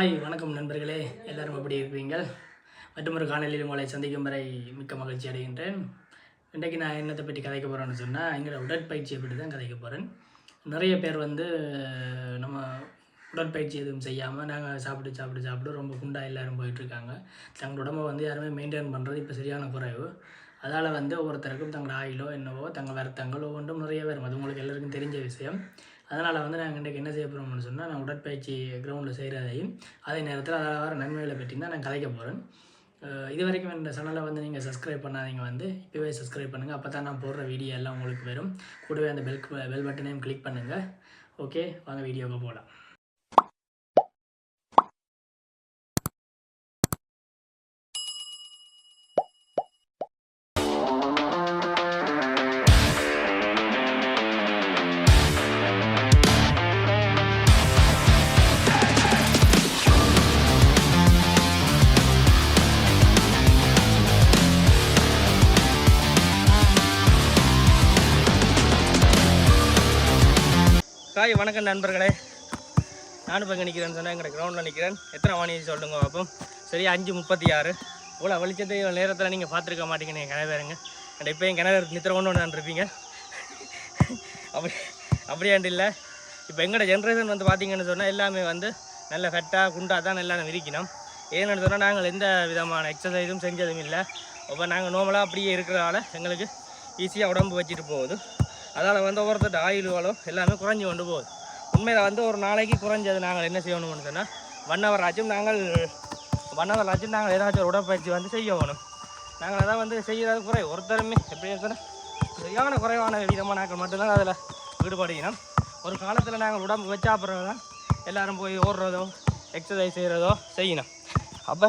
Hi வணக்கம் நண்பர்களே. எல்லாரும் எப்படி இருக்கிறீங்கள் மற்றொரு காணொலியில் உங்களை சந்திக்கும் வரை மிக்க மகிழ்ச்சி அடைகின்றேன். இன்றைக்கு நான் என்னத்தை பற்றி கதைக்க போகிறேன்னு சொன்னால் எங்களோட உடற்பயிற்சியை பற்றி தான் கதைக்க போகிறேன் நிறைய பேர் வந்து நம்ம உடற்பயிற்சி எதுவும் செய்யாமல் நாங்கள் சாப்பிட்டு சாப்பிட்டு சாப்பிட்டு ரொம்ப குண்டாக எல்லாரும் போயிட்டுருக்காங்க. தங்களோட உடம்பை வந்து யாருமே மெயின்டைன் பண்ணுறது இப்போ சரியான குறைவு. அதால் வந்து ஒவ்வொருத்தருக்கும் தங்களோட ஆயிலோ என்னவோ தங்கள் வருத்தங்கள் ஒவ்வொன்றும் நிறைய பேரும் அது உங்களுக்கு எல்லாருக்கும் தெரிஞ்ச விஷயம். அதனால் வந்து நாங்கள் இன்றைக்கு என்ன செய்ய போகிறோம்னு சொன்னால் நான் உடற்பயிற்சி கிரவுண்டில் செய்கிறதையும் அதே நேரத்தில் அதில் வர நன்மைகளை பற்றி தான் நான் கலைக்க போகிறேன் இது வரைக்கும் இந்த சேனலை வந்து நீங்கள் சப்ஸ்கிரைப் பண்ணாதீங்க வந்து இப்போவே சப்ஸ்கிரைப் பண்ணுங்கள் அப்போ தான் நான் போடுற வீடியோ எல்லாம் உங்களுக்கு வரும். கூடவே அந்த பெல் பெல் பட்டனையும் கிளிக் பண்ணுங்கள் ஓகே வாங்க வீடியோவுக்கு போகலாம் ஹாய் வணக்கம் நண்பர்களே. நானும் இப்போ நிற்கிறேன்னு சொன்னால் எங்கள் கிரவுண்டில் நிற்கிறேன் எத்தனை மணி சொல்லுங்க பார்ப்போம் சரி அஞ்சு முப்பத்தி ஆறு இவ்வளோ வெளிச்சத்தை நேரத்தில் நீங்கள் பார்த்துருக்க மாட்டீங்க நீங்கள் கிணவேருங்க அண்ட் இப்போ என் கிணறு நித்திர கொண்டு ஒன்று இருப்பீங்க அப்படி அப்படியாண்டு இல்லை. இப்போ எங்களோட ஜென்ரேஷன் வந்து பார்த்தீங்கன்னு சொன்னால் எல்லாமே வந்து நல்ல ஃபெட்டாக குண்டாக தான் எல்லாம் விரிக்கணும். ஏன்னு சொன்னால் நாங்கள் எந்த விதமான எக்ஸசைஸும் செஞ்சதும் இல்லை. அப்போ நாங்கள் நார்மலாக அப்படியே இருக்கிறதால எங்களுக்கு ஈஸியாக உடம்பு வச்சுட்டு போகுது. அதால் வந்து ஒவ்வொருத்தட்ட ஆயில் வளம் எல்லாமே குறைஞ்சி கொண்டு போகுது. உண்மையில் வந்து ஒரு நாளைக்கு குறைஞ்சது நாங்கள் என்ன செய்யணும்னு சொன்னால் ஒன் ஹவர் ஆச்சும் நாங்கள் ஒன் ஹவர் ஆச்சும் நாங்கள் ஏதாச்சும் ஒரு உடற்பயிற்சி வந்து செய்யணும் நாங்கள் அதான் வந்து செய்கிறது குறை. ஒருத்தருமே எப்படி சொன்னால் சரியான குறைவான விதமாக நாங்கள் மட்டும்தான் அதில் ஈடுபடுகிறோம் ஒரு காலத்தில் நாங்கள் உடம்பு வச்சா தான் எல்லோரும் போய் ஓடுறதோ எக்ஸசைஸ் செய்கிறதோ செய்யணும். அப்போ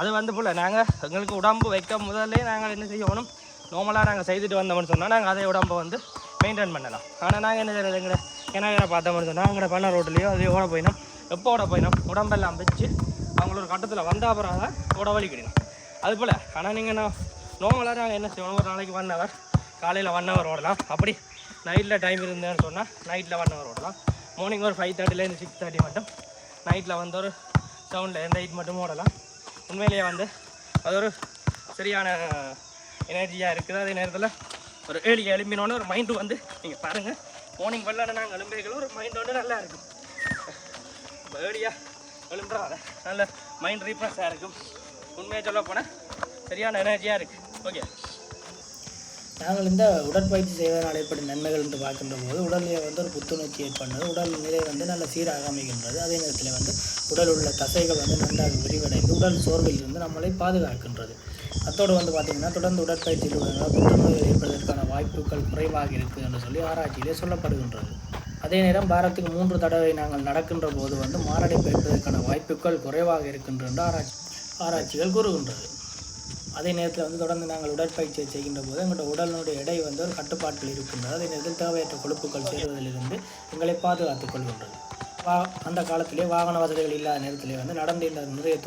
அது வந்து போல். நாங்கள் எங்களுக்கு உடம்பு வைக்க முதல்லே நாங்கள் என்ன செய்யணும் நார்மலாக நாங்கள் செய்துட்டு வந்தோம்னு சொன்னால் நாங்கள் அதே உடம்பை வந்து மெயின்டைன் பண்ணலாம். ஆனால் நாங்கள் என்ன செய்யறது எங்களை? கிணறு பார்த்தோம்னு சொன்னால் எங்களை பண்ண ரோட்லேயோ அதையோ ஓட போயினோம். எப்போ ஓட போயினோம்? உடம்பெல்லாம் வச்சு அவங்களோட கட்டத்தில் வந்த அப்புறம் தான் ஓட வழி அது அதுபோல் ஆனால் நீங்கள் நான் நோமலாக நாங்கள் என்ன செய்யணும்? ஒரு நாளைக்கு ஒன் ஹவர் காலையில் ஒன் ஹவர் ஓடலாம். அப்படி நைட்டில் டைம் இருந்தேன்னு சொன்னால் நைட்டில் ஒன் ஹவர் ஓடலாம். மார்னிங் ஒரு ஃபைவ் தேர்ட்டிலேருந்து சிக்ஸ் தேர்ட்டி மட்டும். நைட்டில் வந்து ஒரு செவனில் எந்த எயிட் மட்டும் ஓடலாம். உண்மையிலேயே வந்து அது ஒரு சரியான எனர்ஜியாக இருக்குது. அதே நேரத்தில் ஒரு ஏழு எழும்பினோன்னு ஒரு மைண்டு வந்து நீங்கள் பாருங்கள் மார்னிங் வெள்ளாட நாங்கள் எழும்பைகளும் ஒரு மைண்ட் வந்து நல்லா இருக்கும். ஏழியாக எழும்புறாத நல்ல மைண்ட் ரீஃப்ரெஷ்ஷாக இருக்கும். உண்மையாக சொல்ல போனால் சரியான எனர்ஜியாக இருக்குது ஓகே நாங்கள் இந்த உடற்பயிற்சி செய்வதனால் ஏற்படும் நன்மைகள் என்று பார்க்கின்ற போது உடலில் வந்து ஒரு புத்துணர்ச்சி ஏற்படுறது உடல் நிலை வந்து நல்ல சீராக அமைகின்றது. அதே நேரத்தில் வந்து உடல் உள்ள தசைகள் வந்து நன்றாக விரிவடைந்து உடல் சோர்வில் இருந்து நம்மளை பாதுகாக்கின்றது. அத்தோடு வந்து பார்த்திங்கன்னா தொடர்ந்து உடற்பயிற்சியில் உள்ளவங்க புற்றுநோய் ஏற்படுவதற்கான வாய்ப்புகள் குறைவாக இருக்குது என்று சொல்லி ஆராய்ச்சியிலே சொல்லப்படுகின்றது. அதே நேரம் வாரத்துக்கு மூன்று தடவை நாங்கள் நடக்கின்ற போது வந்து மாரடைப்பு ஏற்பதற்கான வாய்ப்புகள் குறைவாக இருக்கின்ற என்று ஆராய்ச்சி ஆராய்ச்சிகள் கூறுகின்றது. அதே நேரத்தில் வந்து தொடர்ந்து நாங்கள் உடற்பயிற்சியை செய்கின்ற போது எங்களோட உடலினுடைய எடை வந்து ஒரு கட்டுப்பாட்டில் இருக்கின்றது. அதே நேரத்தில் தேவையற்ற கொழுப்புகள் சேருவதிலிருந்து எங்களை பாதுகாத்துக் கொள்கின்றது. வா அந்த காலத்திலே வாகன வசதிகள் இல்லாத நேரத்திலே வந்து நடந்து நிறைய